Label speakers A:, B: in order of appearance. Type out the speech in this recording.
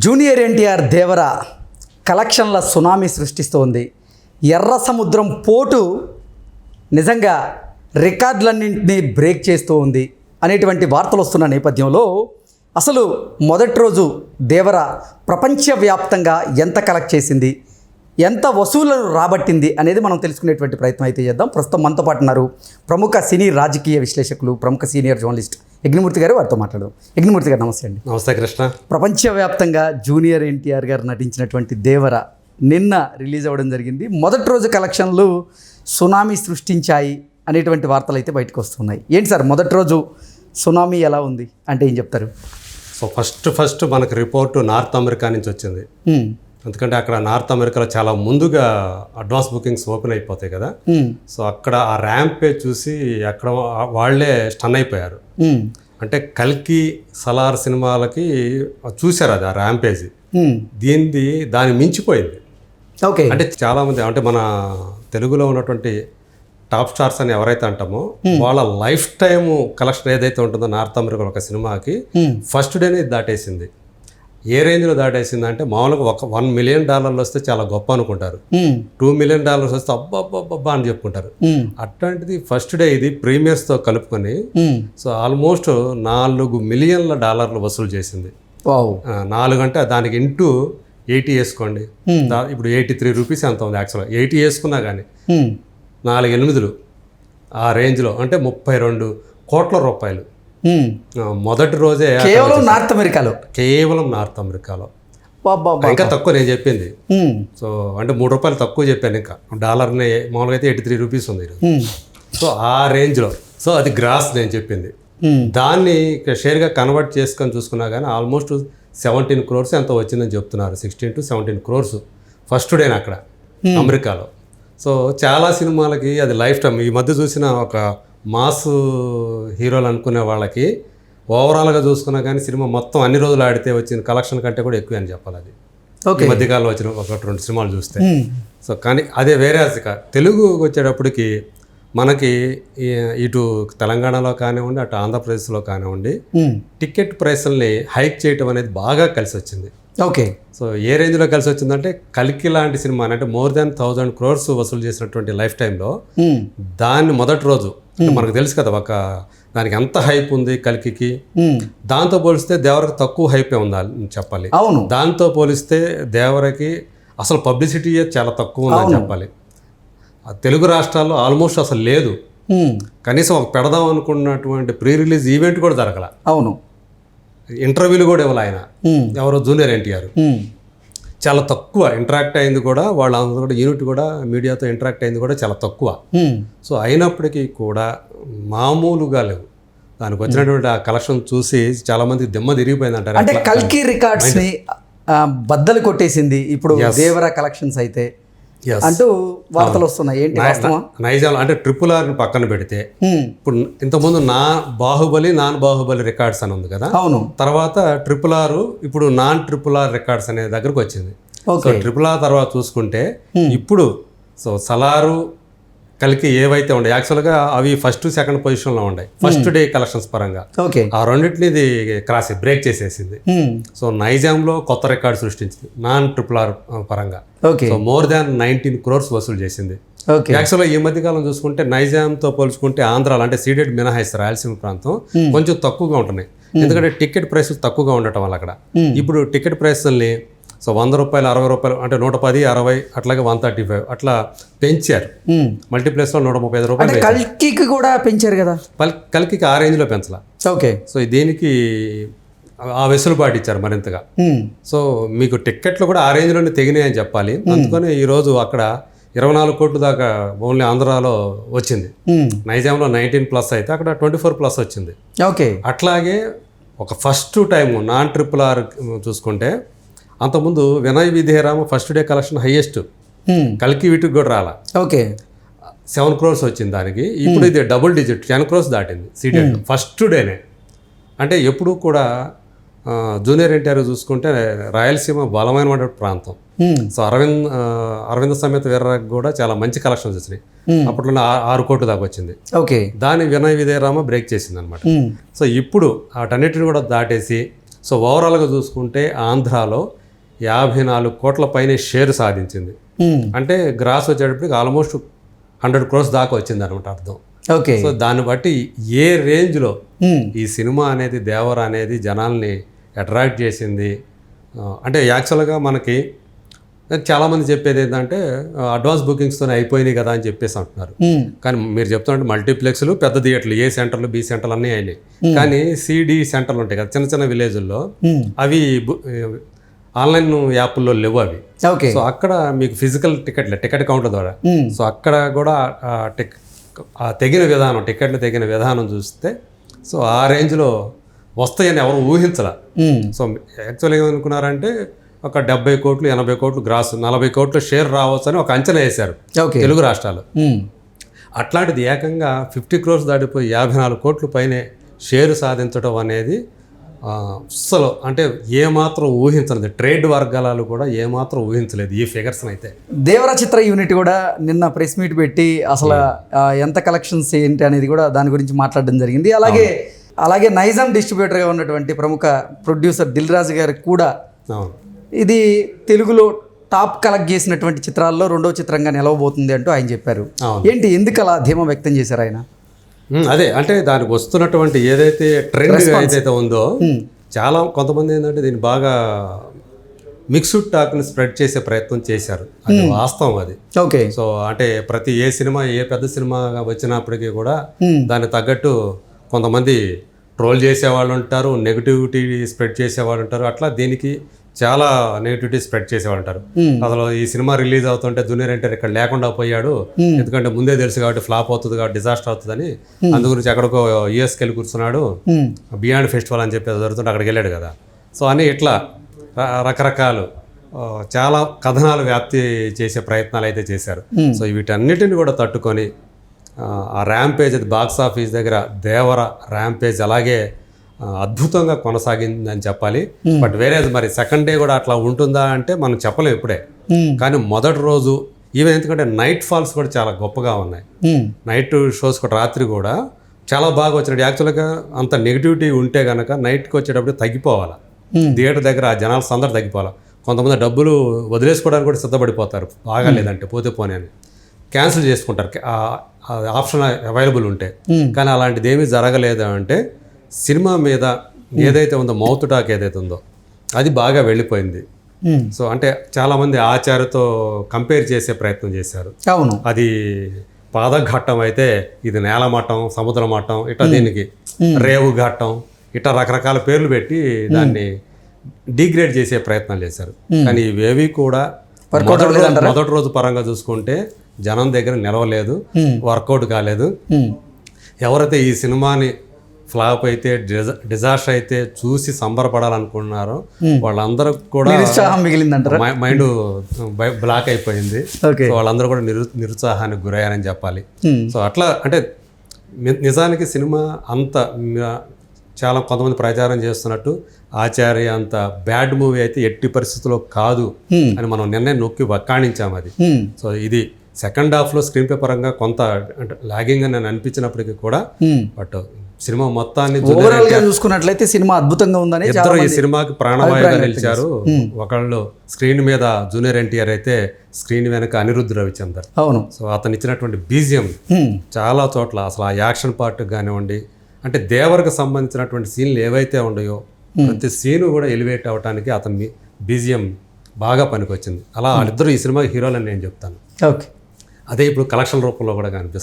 A: Junior NTR దేవర కలెక్షన్ల tsunami సృష్టిస్తోంది. ఎర్ర సముద్రం పోటు నిజంగా రికార్డులన్నింటినీ బ్రేక్ చేస్తూ ఉంది అనేటువంటి వార్తలు వస్తున్న నేపథ్యంలో అసలు మొదటి రోజు దేవర ప్రపంచవ్యాప్తంగా ఎంత కలెక్ట్ చేసింది? ఎంత వసూళ్ళను రాబట్టింది అనేది మనం తెలుసుకునేటువంటి ప్రయత్నం అయితే చేద్దాం. ప్రస్తుతం మనతో పాటు ఉన్నారు ప్రముఖ సినీ రాజకీయ విశ్లేషకులు ప్రముఖ సీనియర్ జర్నలిస్ట్ యజ్ఞమూర్తి గారు. వారితో మాట్లాడదాం. యజ్ఞమూర్తి గారు నమస్తే అండి.
B: నమస్తే కృష్ణ.
A: ప్రపంచవ్యాప్తంగా జూనియర్ ఎన్టీఆర్ గారు నటించినటువంటి దేవర నిన్న రిలీజ్ అవ్వడం జరిగింది. మొదటి రోజు కలెక్షన్లు సునామీ సృష్టించాయి అనేటువంటి వార్తలు అయితే బయటకు వస్తున్నాయి. ఏంటి సార్ మొదటి రోజు సునామీ ఎలా ఉంది? అంటే ఏం చెప్తారు?
B: సో ఫస్ట్ ఫస్ట్ మనకు రిపోర్టు నార్త్ అమెరికా నుంచి వచ్చింది. ఎందుకంటే అక్కడ నార్త్ అమెరికాలో చాలా ముందుగా అడ్వాన్స్ బుకింగ్స్ ఓపెన్ అయిపోతాయి కదా. సో అక్కడ ఆ ర్యాంపే చూసి అక్కడ వాళ్ళే స్టన్ అయిపోయారు. అంటే కల్కి సలార్ సినిమాలకి చూశారు అది ఆ ర్యాంపేజ్. దీనిది దాన్ని మించిపోయింది
A: ఓకే
B: అంటే చాలామంది అంటే మన తెలుగులో ఉన్నటువంటి టాప్ స్టార్స్ అని ఎవరైతే అంటామో వాళ్ళ లైఫ్ టైం కలెక్షన్ ఏదైతే ఉంటుందో నార్త్ అమెరికాలో ఒక సినిమాకి. ఫస్ట్ డేనే దాటేసింది ఏ రేంజ్లో దాటేసింది అంటే మామూలుగా ఒక వన్ మిలియన్ డాలర్లు వస్తే చాలా గొప్ప అనుకుంటారు. టూ మిలియన్ డాలర్స్ వస్తే అబ్బా అని చెప్పుకుంటారు. అట్లాంటిది ఫస్ట్ డే ఇది ప్రీమియర్స్తో కలుపుకొని. సో ఆల్మోస్ట్ నాలుగు మిలియన్ల డాలర్లు వసూలు చేసింది నాలుగు అంటే దానికి ఇంటూ ఎయిటీ వేసుకోండి ఇప్పుడు ఎయిటీ త్రీ రూపీస్ ఎంత ఉంది యాక్చువల్గా ఎయిటీ వేసుకున్నా కానీ. నాలుగు ఎనిమిదిలు ఆ రేంజ్లో అంటే ముప్పై రెండు కోట్ల రూపాయలు మొదటి రోజే
A: కేవలం నార్త్ అమెరికాలో?
B: కేవలం నార్త్ అమెరికాలో. ఇంకా తక్కువ నేను చెప్పింది. సో అంటే మూడు రూపాయలు తక్కువ చెప్పాను ఇంకా. డాలర్ని మామూలుగా అయితే ఎయిటీ త్రీ రూపీస్ ఉంది. సో ఆ రేంజ్లో. సో అది గ్రాస్ నేను చెప్పింది. దాన్ని షేర్గా కన్వర్ట్ చేసుకొని చూసుకున్నా కానీ ఆల్మోస్ట్ సెవెంటీన్ క్రోర్స్ ఎంత వచ్చిందని చెప్తున్నారు. Sixteen to seventeen crores first డేన అక్కడ అమెరికాలో. సో చాలా సినిమాలకి అది లైఫ్ టైం ఈ మధ్య చూసిన ఒక మాస్ హీరోలు అనుకునే వాళ్ళకి ఓవరాల్గా చూసుకున్నా కానీ సినిమా మొత్తం అన్ని రోజులు ఆడితే వచ్చిన కలెక్షన్ కంటే కూడా ఎక్కువ అని చెప్పాలి అది.
A: ఓకే.
B: మధ్యకాలంలో వచ్చిన ఒకటి రెండు సినిమాలు చూస్తే. సో కానీ అదే వేరే ఇక తెలుగు వచ్చేటప్పటికి మనకి ఇటు తెలంగాణలో కానివ్వండి అటు ఆంధ్రప్రదేశ్లో కానివ్వండి. టికెట్ ప్రైస్ని హైక్ చేయటం అనేది బాగా కలిసి వచ్చింది.
A: ఓకే.
B: సో ఏ రేంజ్లో కలిసి వచ్చిందంటే కల్కి లాంటి సినిమా అంటే మోర్ దాన్ థౌజండ్ క్రోర్స్ వసూలు చేసినటువంటి లైఫ్ టైంలో. దాన్ని మొదటి రోజు మనకు తెలుసు కదా ఒక దానికి ఎంత హైప్ ఉంది కల్కికి. దాంతో పోలిస్తే దేవరకు తక్కువ హైపే ఉంది అని చెప్పాలి.
A: అవును.
B: దాంతో పోలిస్తే దేవరకి అసలు పబ్లిసిటీ చాలా తక్కువ ఉందని చెప్పాలి. తెలుగు రాష్ట్రాల్లో ఆల్మోస్ట్ అసలు లేదు. కనీసం ఒక పెడదాం అనుకున్నటువంటి ప్రీ రిలీజ్ ఈవెంట్ కూడా జరగల.
A: అవును.
B: ఇంటర్వ్యూలు కూడా ఇవ్వాలి ఆయన. ఎవరో జూనియర్ ఎన్టీఆర్. చాలా తక్కువ ఇంటరాక్ట్ అయింది కూడా వాళ్ళందరూ కూడా యూనిట్ కూడా మీడియాతో ఇంటరాక్ట్ అయింది కూడా చాలా తక్కువ. సో అయినప్పటికీ కూడా మామూలుగా లేవు దానికి వచ్చినటువంటి ఆ కలెక్షన్ చూసి చాలా మందికి దిమ్మ తిరిగిపోయింది అంటారు
A: అంటే కల్కి రికార్డ్స్ బద్దలు కొట్టేసింది ఇప్పుడు దేవరా కలెక్షన్స్ అయితే. అంటూ వార్తలు వస్తున్నాయి. ఏంటి
B: నైజాం అంటే ట్రిపుల్ ఆర్ని పక్కన పెడితే. ఇప్పుడు ఇంతకుముందు నా బాహుబలి నాన్ బాహుబలి రికార్డ్స్ అని ఉంది కదా?
A: అవును.
B: తర్వాత ట్రిపుల్ ఆర్ ఇప్పుడు నాన్ ట్రిపుల్ ఆర్ రికార్డ్స్ అనే దగ్గరకు వచ్చింది. ట్రిపుల్ ఆర్ తర్వాత చూసుకుంటే ఇప్పుడు సో సలారు కలికి ఏవైతే ఉండే యాక్చువల్గా అవి ఫస్ట్ సెకండ్ పొజిషన్లో ఉన్నాయి ఫస్ట్ డే కలెక్షన్స్ పరంగా.
A: ఓకే.
B: ఆ రెండింటిని ఇది క్రాస్ బ్రేక్ చేసేసింది.
A: హ్మ్.
B: సో నైజాంలో కొత్త రికార్డ్ సృష్టించింది. నాన్ ట్రిపుల్ ఆర్ పరంగా.
A: Okay.
B: So more than nineteen crores వసూలు చేసింది. యాక్చువల్గా ఈ మధ్య కాలం చూసుకుంటే నైజాంతో పోల్చుకుంటే ఆంధ్రాలో అంటే సీడెడ్ మినహాయిస్తారు రాయలసీమ ప్రాంతం కొంచెం తక్కువగా ఉంటున్నాయి. ఎందుకంటే టికెట్ ప్రైస్ తక్కువగా ఉండటం వల్ల అక్కడ. ఇప్పుడు టికెట్ ప్రైస్ని సో వంద రూపాయలు అరవై రూపాయలు అంటే నూట పది అరవై అట్లాగే వన్ థర్టీ ఫైవ్ అట్లా పెంచారు.
A: హ్మ్.
B: మల్టీప్లేస్లో నూట ముప్పై ఐదు రూపాయలు
A: కల్కికి కూడా పెంచారు కదా?
B: కలికి ఆ రేంజ్లో పెంచాల.
A: ఓకే.
B: సో దీనికి ఆ వెసులుబాటు ఇచ్చారు మరింతగా. సో మీకు టిక్కెట్లు కూడా ఆ రేంజ్లోనే తెగినాయి అని చెప్పాలి అందుకని ఈరోజు అక్కడ ఇరవై నాలుగు కోట్ల దాకా ఓన్లీ ఆంధ్రాలో వచ్చింది. నైజాంలో నైన్టీన్ ప్లస్ అయితే అక్కడ ట్వంటీ ఫోర్ ప్లస్ వచ్చింది.
A: ఓకే.
B: అట్లాగే ఒక first time non triple R చూసుకుంటే అంతకుముందు Vinaya Vidheyarama first day collection highest. కలికి వీటికి కూడా రాలా.
A: ఓకే.
B: సెవెన్ క్రోర్స్ వచ్చింది దానికి. ఇప్పుడు ఇది డబుల్ డిజిట్ టెన్ క్రోర్స్ దాటింది సీడెడ్ ఫస్ట్ డేనే అంటే ఎప్పుడు కూడా జూనియర్ ఎన్టీఆర్ చూసుకుంటే రాయలసీమ బలమైన ప్రాంతం. సో అరవింద్ ఆ, అరవింద సమేత వీర్రాకి కూడా చాలా మంచి కలెక్షన్స్ వచ్చినాయి
A: Hmm.
B: అప్పట్లో ఆరు కోట్లు దాకా వచ్చింది.
A: ఓకే.
B: దాని వినయ్ విజయరామ బ్రేక్ చేసింది అనమాట. సో ఇప్పుడు వాటన్నిటిని కూడా దాటేసి సో ఓవరాల్గా చూసుకుంటే ఆంధ్రాలో యాభై నాలుగు కోట్ల పైనే షేర్ సాధించింది.
A: ఉమ్,
B: అంటే గ్రాస్ వచ్చేటప్పటికి ఆల్మోస్ట్ హండ్రెడ్ క్రోర్స్ దాకా వచ్చింది అనమాట అర్థం.
A: ఓకే
B: సో దాన్ని బట్టి ఏ రేంజ్లో
A: ఉమ్,
B: ఈ సినిమా అనేది దేవర అనేది జనాల్ని అట్రాక్ట్ చేసింది. అంటే యాక్చువల్గా మనకి చాలామంది చెప్పేది ఏంటంటే అడ్వాన్స్ బుకింగ్స్తోనే అయిపోయినాయి కదా అని చెప్పేసి అంటున్నారు.
A: ఉమ్,
B: కానీ మీరు చెప్తున్నట్టు మల్టీప్లెక్స్లు పెద్ద థియేటర్లు ఏ సెంటర్లు బి సెంటర్లు అన్నీ అయినాయి. కానీ సిడి సెంటర్లు ఉంటాయి కదా చిన్న చిన్న విలేజ్ల్లో అవి ఆన్లైన్ యాప్ల్లో లేవు అవి.
A: ఓకే.
B: సో అక్కడ మీకు ఫిజికల్ టికెట్లే టికెట్ కౌంటర్ ద్వారా. సో అక్కడ కూడా టిక్ తెగిన విధానం టికెట్లు తెగిన విధానం చూస్తే సో ఆ రేంజ్లో వస్తాయని ఎవరు ఊహించలా. సో యాక్చువల్గా ఏమనుకున్నారంటే ఒక డెబ్బై కోట్లు ఎనభై కోట్లు గ్రాస్ నలభై కోట్లు షేర్ రావచ్చు అని ఒక అంచనా వేశారు తెలుగు రాష్ట్రాలు. అట్లాంటిది ఏకంగా ఫిఫ్టీ క్రోర్స్ దాటిపోయి యాభై నాలుగు కోట్ల పైనే షేర్ సాధించడం అనేది అస్సలు అంటే ఏమాత్రం ఊహించలేదు. ట్రేడ్ వర్గాలు కూడా ఏమాత్రం ఊహించలేదు ఈ ఫిగర్స్ని అయితే.
A: దేవర చిత్ర యూనిట్ కూడా నిన్న ప్రెస్ మీట్ పెట్టి అసలు ఆ, ఎంత కలెక్షన్స్ ఏంటి అనేది కూడా దాని గురించి మాట్లాడడం జరిగింది. అలాగే అలాగే నైజాం డిస్ట్రిబ్యూటర్గా ఉన్నటువంటి ప్రముఖ ప్రొడ్యూసర్ దిల్ రాజు గారికి కూడా ఇది తెలుగులో టాప్ కలెక్ట్ చేసినటువంటి చిత్రాల్లో రెండో చిత్రంగా నిలవబోతుంది అంటూ ఆయన చెప్పారు. ఏంటి? ఎందుకు అలా ధీమా వ్యక్తం చేశారు ఆయన?
B: అదే అంటే దానికి వస్తున్నటువంటి ఏదైతే ట్రెండ్ ఏదైతే ఉందో చాలా కొంతమంది ఏంటంటే దీన్ని బాగా మిక్స్డ్ టాక్ని స్ప్రెడ్ చేసే ప్రయత్నం చేశారు. అది వాస్తవం అది.
A: ఓకే.
B: సో అంటే ప్రతి ఏ సినిమా ఏ పెద్ద సినిమా వచ్చినప్పటికీ కూడా. దానికి తగ్గట్టు కొంతమంది ట్రోల్ చేసేవాళ్ళు ఉంటారు నెగిటివిటీ స్ప్రెడ్ చేసేవాళ్ళు ఉంటారు. అట్లా దీనికి చాలా నెగిటివిటీ స్ప్రెడ్ చేసేవాళ్ళు ఉంటారు అసలు ఈ సినిమా రిలీజ్ అవుతుంటే జూనియర్ ఎన్టీఆర్ ఇక్కడ లేకుండా పోయాడు. ఎందుకంటే ముందే తెలుసు కాబట్టి ఫ్లాప్ అవుతుంది కాబట్టి డిజాస్టర్ అవుతుందని. అందు గురించి ఎక్కడికో యూఎస్కి వెళ్ళి కూర్చున్నాడు బియాండ్ ఫెస్టివల్ అని చెప్పి జరుగుతుంటే అక్కడికి వెళ్ళాడు కదా. సో అని ఇట్లా రకరకాలు చాలా కథనాలు వ్యాప్తి చేసే ప్రయత్నాలు అయితే చేశారు. సో వీటన్నిటిని కూడా తట్టుకొని ఆ, ర్యాంపేజ్ అది బాక్స్ ఆఫీస్ దగ్గర దేవర ర్యాంపేజ్ అలాగే అద్భుతంగా కొనసాగిందని చెప్పాలి. బట్ వేరే మరి సెకండ్ డే కూడా అట్లా ఉంటుందా అంటే మనం చెప్పలేం ఇప్పుడే. కానీ మొదటి రోజు ఈవెన్ ఎందుకంటే నైట్ ఫాల్స్ కూడా చాలా గొప్పగా ఉన్నాయి. నైట్ షోస్ కూడా రాత్రి కూడా చాలా బాగా వచ్చినట్టు యాక్చువల్గా అంత నెగిటివిటీ ఉంటే కనుక నైట్కి వచ్చేటప్పుడు తగ్గిపోవాలి. థియేటర్ దగ్గర ఆ జనాలు సందడి తగ్గిపోవాలి. కొంతమంది డబ్బులు వదిలేసుకోవడానికి కూడా సిద్ధపడిపోతారు. బాగా లేదంటే పోతే పోనీ అని. క్యాన్సిల్ చేసుకుంటారు. ఆప్షన్ అవైలబుల్ ఉంటే. కానీ అలాంటిది ఏమీ జరగలేదు అంటే సినిమా మీద ఏదైతే ఉందో మౌత్ టాక్ ఏదైతే ఉందో అది బాగా వెళ్ళిపోయింది. సో అంటే చాలామంది ఆచార్యతో కంపేర్ చేసే ప్రయత్నం చేశారు.
A: అవును.
B: అది పాదఘట్టం అయితే ఇది నేల మట్టం సముద్ర మట్టం ఇట్లా దీనికి రేవు ఘట్టం ఇట్లా రకరకాల పేర్లు పెట్టి దాన్ని డిగ్రేడ్ చేసే ప్రయత్నాలు చేశారు. కానీ ఇవేవి కూడా మొదటి రోజు పరంగా చూసుకుంటే జనం దగ్గర నిలవలేదు వర్కౌట్ కాలేదు. ఎవరైతే ఈ సినిమాని ఫ్లాప్ అయితే డిజా డిజాస్టర్ అయితే చూసి సంబరపడాలనుకున్నారో. వాళ్ళందరూ కూడా
A: మిగిలిందంటారా?
B: మైండ్ బ్లాక్ అయిపోయింది. సో వాళ్ళందరూ కూడా నిరు నిరుత్సాహానికి గురయ్యారని చెప్పాలి. సో అట్లా అంటే నిజానికి సినిమా అంత చాలా కొంతమంది ప్రచారం చేస్తున్నట్టు ఆచార్య అంత బ్యాడ్ మూవీ అయితే ఎట్టి పరిస్థితుల్లో కాదు. అని మనం నిన్నే నొక్కి వక్కాణించాం అది. సో ఇది సెకండ్ హాఫ్లో స్క్రీన్ పే పరంగా కొంత అంటే లాగింగ్ అని అనిపించినప్పటికీ కూడా. బట్ సినిమా మొత్తాన్ని
A: ఓవరాల్గా చూసుకున్నట్లయితే సినిమా అద్భుతంగా ఉందని
B: ఇద్దరు ఈ సినిమాకి ప్రాణవాయువుగా నిలిచారు. ఒకళ్ళు స్క్రీన్ మీద జూనియర్ ఎన్టీఆర్ అయితే స్క్రీన్ వెనక అనిరుద్ధ్ రవిచందర్.
A: అవును.
B: సో అతను ఇచ్చినటువంటి బీజియం చాలా చోట్ల అసలు ఆ యాక్షన్ పార్ట్ కానివ్వండి అంటే దేవరకు సంబంధించినటువంటి సీన్లు ఏవైతే ఉన్నాయో ప్రతి సీను కూడా ఎలివేట్ అవ్వడానికి అతని బీజియం బాగా పనికొచ్చింది. అలా వాళ్ళిద్దరూ ఈ సినిమా హీరోలని నేను చెప్తాను.
A: ఓకే.
B: అదే ఇప్పుడు కలెక్షన్ రూపంలో కూడా కనిపిస్తుంది.